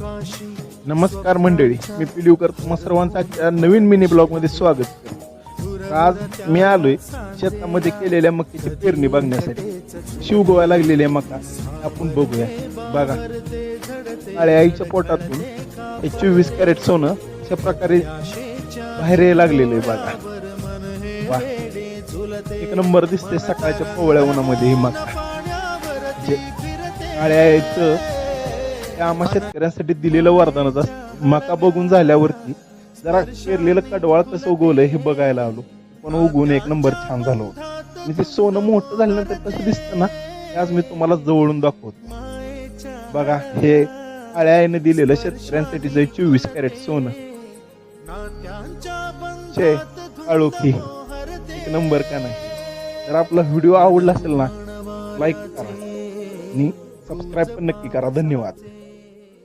नमस्कार मंडळी मी पिलिवकर तुम्हा सर्वांचा नवीन मिनी ब्लॉगमध्ये स्वागत करतो. आज मी आलोय शेतामध्ये केलेल्या मक्याची पेरणी बघण्यासाठी. शिवगोवा लागलेल्या मका आपण बघूया. बघा काळ्या आईच्या पोटातून हे चोवीस कॅरेट सोनं अशा प्रकारे बाहेर लागलेलं आहे बघा. वा एक नंबर दिसते सकाळच्या पोवळ्या उन्हामध्ये ही मका. जे काळ्या आईचं आम्हा शेतकऱ्यांसाठी दिलेलं वरदानच असतं मका बघून झाल्यावरती जरा पेरलेलं कडवाळ कसं उगवलं हे बघायला आलो. पण उगवून एक नंबर छान झालं होतं. म्हणजे ते सोनं मोठं झाल्यानंतर कसं दिसतं ना आज मी तुम्हाला जवळून दाखवतो. बघा हे अळ्याने दिलेलं शेतकऱ्यांसाठी जे चोवीस कॅरेट सोनं. छे अळोखी एक नंबर का नाही? जर आपला व्हिडिओ आवडला असेल ना लाईक करा. आणि सबस्क्राईब पण नक्की करा. धन्यवाद.